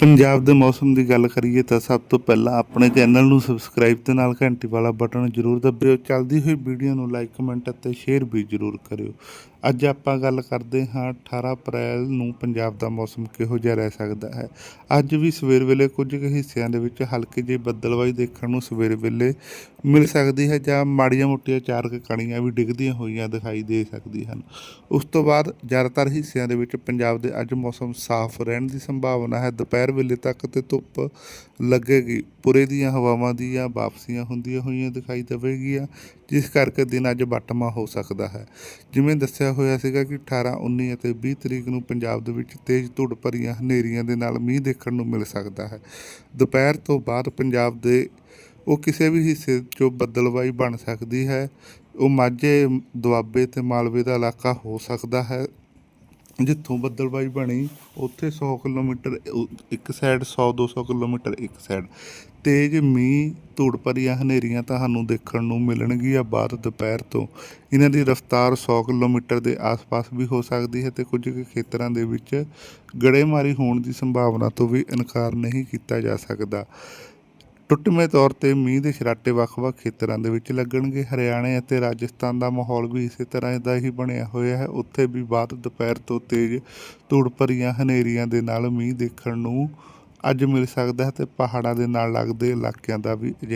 ਪੰਜਾਬ ਦੇ ਮੌਸਮ ਦੀ ਗੱਲ ਕਰੀਏ ਤਾਂ ਸਭ ਤੋਂ ਪਹਿਲਾਂ ਆਪਣੇ ਚੈਨਲ ਨੂੰ ਸਬਸਕ੍ਰਾਈਬ ਤੇ ਨਾਲ ਘੰਟੀ ਵਾਲਾ ਬਟਨ ਜ਼ਰੂਰ ਦਬਿਓ। ਚੱਲਦੀ ਹੋਈ ਵੀਡੀਓ ਨੂੰ ਲਾਈਕ, ਕਮੈਂਟ ਅਤੇ ਸ਼ੇਅਰ ਵੀ ਜ਼ਰੂਰ ਕਰਿਓ। ਅੱਜ ਆਪਾਂ ਗੱਲ ਕਰਦੇ ਹਾਂ 18 ਅਪ੍ਰੈਲ ਨੂੰ ਪੰਜਾਬ ਦਾ ਮੌਸਮ ਕਿਹੋ ਜਿਹਾ ਰਹਿ ਸਕਦਾ ਹੈ। ਅੱਜ ਵੀ ਸਵੇਰ ਵੇਲੇ ਕੁਝ ਕੁ ਹਿੱਸਿਆਂ ਦੇ ਵਿੱਚ ਹਲਕੀ ਜਿਹੀ ਬੱਦਲਵਾਈ ਦੇਖਣ ਨੂੰ ਸਵੇਰ ਵੇਲੇ ਮਿਲ ਸਕਦੀ ਹੈ ਜਾਂ ਮਾੜੀਆਂ ਮੋਟੀਆਂ ਚਾਰ ਕਣੀਆਂ ਵੀ ਡਿੱਗਦੀਆਂ ਹੋਈਆਂ ਦਿਖਾਈ ਦੇ ਸਕਦੀਆਂ ਹਨ। ਉਸ ਤੋਂ ਬਾਅਦ ਜ਼ਿਆਦਾਤਰ ਹਿੱਸਿਆਂ ਦੇ ਵਿੱਚ ਪੰਜਾਬ ਦੇ ਅੱਜ ਮੌਸਮ ਸਾਫ਼ ਰਹਿਣ ਦੀ ਸੰਭਾਵਨਾ ਹੈ। ਦੁਪਹਿਰ ਵੇਲੇ ਤੱਕ ਤੇ ਧੁੱਪ ਲੱਗੇਗੀ। ਪੁਰੇ ਦੀਆਂ ਹਵਾਵਾਂ ਦੀਆਂ ਵਾਪਸੀਆਂ ਹੁੰਦੀਆਂ ਹੋਈਆਂ ਦਿਖਾਈ ਦੇਵੇਗੀਆਂ, ਜਿਸ ਕਰਕੇ ਦਿਨ ਅੱਜ ਬੱਟਮਾ ਹੋ ਸਕਦਾ ਹੈ। ਜਿਵੇਂ ਦੱਸਿਆ ਹੋਇਆ ਸੀਗਾ ਕਿ 18 19 ਅਤੇ 20 ਤਰੀਕ ਨੂੰ ਪੰਜਾਬ ਦੇ ਵਿੱਚ ਤੇਜ਼ ਧੁੱਪ ਭਰੀਆਂ ਹਨੇਰੀਆਂ ਦੇ ਨਾਲ ਮੀਂਹ ਦੇਖਣ ਨੂੰ ਮਿਲ ਸਕਦਾ ਹੈ। ਦੁਪਹਿਰ ਤੋਂ ਬਾਅਦ ਪੰਜਾਬ ਦੇ ਉਹ ਕਿਸੇ ਵੀ ਹਿੱਸੇ 'ਚੋਂ ਬੱਦਲਵਾਈ ਬਣ ਸਕਦੀ ਹੈ। ਉਹ ਮਾਝੇ, ਦੁਆਬੇ ਤੇ ਮਾਲਵੇ ਦਾ ਇਲਾਕਾ ਹੋ ਸਕਦਾ ਹੈ। ਜਿੱਥੋਂ ਬੱਦਲਬਾਈ ਬਣੀ, ਉੱਥੇ 100 ਕਿਲੋਮੀਟਰ ਇੱਕ ਸਾਈਡ 100 200 ਕਿਲੋਮੀਟਰ, ਇੱਕ ਸਾਈਡ ਤੇਜ਼ ਮੀਂਹ, ਧੂੜ ਭਰੀਆਂ ਹਨੇਰੀਆਂ ਤੁਹਾਨੂੰ ਦੇਖਣ ਨੂੰ ਮਿਲਣਗੀਆਂ ਬਾਅਦ ਦੁਪਹਿਰ ਤੋਂ। ਇਹਨਾਂ ਦੀ ਰਫ਼ਤਾਰ 100 ਕਿਲੋਮੀਟਰ ਦੇ ਆਸ-ਪਾਸ ਵੀ ਹੋ ਸਕਦੀ ਹੈ ਤੇ ਕੁਝ ਕੁ ਖੇਤਰਾਂ ਦੇ ਵਿੱਚ ਗੜੇਮਾਰੀ ਹੋਣ ਦੀ ਸੰਭਾਵਨਾ ਤੋਂ ਵੀ ਇਨਕਾਰ ਨਹੀਂ ਕੀਤਾ ਜਾ ਸਕਦਾ। ਟੁੱਟਵੇਂ ਤੌਰ ਤੇ ਮੀਂਹ ਦੇ ਛਰਾਟੇ ਵੱਖ-ਵੱਖ ਖੇਤਰਾਂ ਦੇ ਵਿੱਚ ਲੱਗਣਗੇ। ਹਰਿਆਣੇ ਅਤੇ ਰਾਜਸਥਾਨ ਦਾ ਮਾਹੌਲ ਵੀ ਇਸੇ ਤਰ੍ਹਾਂ ਦਾ ਹੀ ਬਣਿਆ ਹੋਇਆ ਹੈ। ਉੱਥੇ ਵੀ ਬਾਅਦ ਦੁਪਹਿਰ ਤੋਂ ਤੇਜ਼ ਧੂੜ ਭਰੀਆਂ ਹਨੇਰੀਆਂ ਦੇ ਨਾਲ ਮੀਂਹ ਦੇਖਣ ਨੂੰ ਅੱਜ ਮਿਲ ਸਕਦਾ ਹੈ ਤੇ ਪਹਾੜਾਂ ਦੇ ਨਾਲ ਲੱਗਦੇ ਇਲਾਕਿਆਂ ਦਾ ਵੀ ਅਜਿਹਾ